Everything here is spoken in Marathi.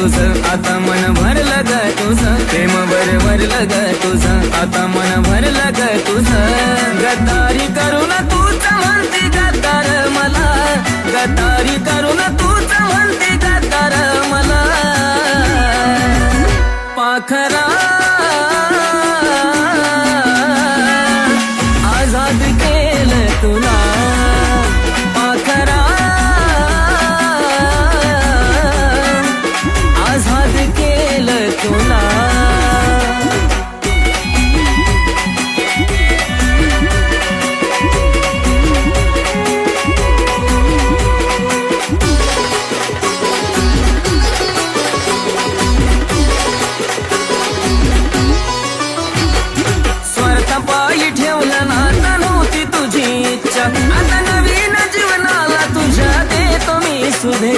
तुझ. आता मन भरलं ग तुझ. प्रेम भर भरलं ग तुझ. आता मन भरलं ग तुझ. गद्दारी करून तूच म्हणते गद्दार मला. गद्दारी करून तूच म्हणते गद्दार मला. पाखरा. आझाद केलं तुला. पायी ठेवलं ना आता नव्हती तुझी इच्छा. आता नवीन जीवनाला तुझ्या देतो मी सुधे